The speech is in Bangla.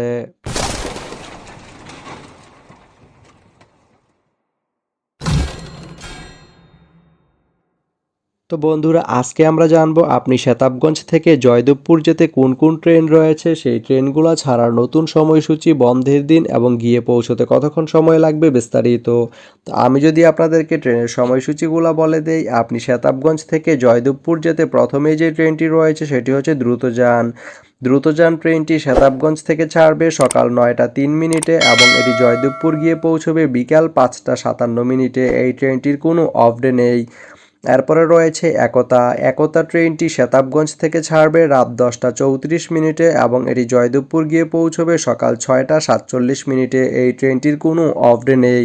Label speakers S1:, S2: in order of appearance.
S1: Jahre. তো বন্ধুরা, আজকে আমরা জানব আপনি শতাবগঞ্জ থেকে জয়দেবপুর যেতে কোন কোন ট্রেন রয়েছে? সেই ট্রেনগুলো ছাড়ার নতুন সময়সূচি বন্ধের দিন এবং গিয়ে পৌঁছতে কতক্ষণ সময় লাগবে বিস্তারিত? তো আমি যদি আপনাদেরকে ট্রেনের সময়সূচিগুলো বলে দেই, আপনি শতাবগঞ্জ থেকে জয়দেবপুর যেতে প্রথমেই যে ট্রেনটি রয়েছে সেটি হচ্ছে দ্রুতযান। দ্রুতযান ট্রেনটি শতাবগঞ্জ থেকে ছাড়বে সকাল নয়টা তিন মিনিটে এবং এটি জয়দেবপুর গিয়ে পৌঁছবে বিকাল পাঁচটা সাতান্ন মিনিটে। এই ট্রেনটির কোনো অফ ডে নেই। এরপরে রয়েছে একতা। একতা ট্রেনটি শেতাবগঞ্জ থেকে ছাড়বে রাত দশটা চৌত্রিশ মিনিটে এবং এটি জয়দেবপুর গিয়ে পৌঁছবে সকাল ছয়টা সাতচল্লিশ মিনিটে। এই ট্রেনটির কোনো অফ ডে নেই।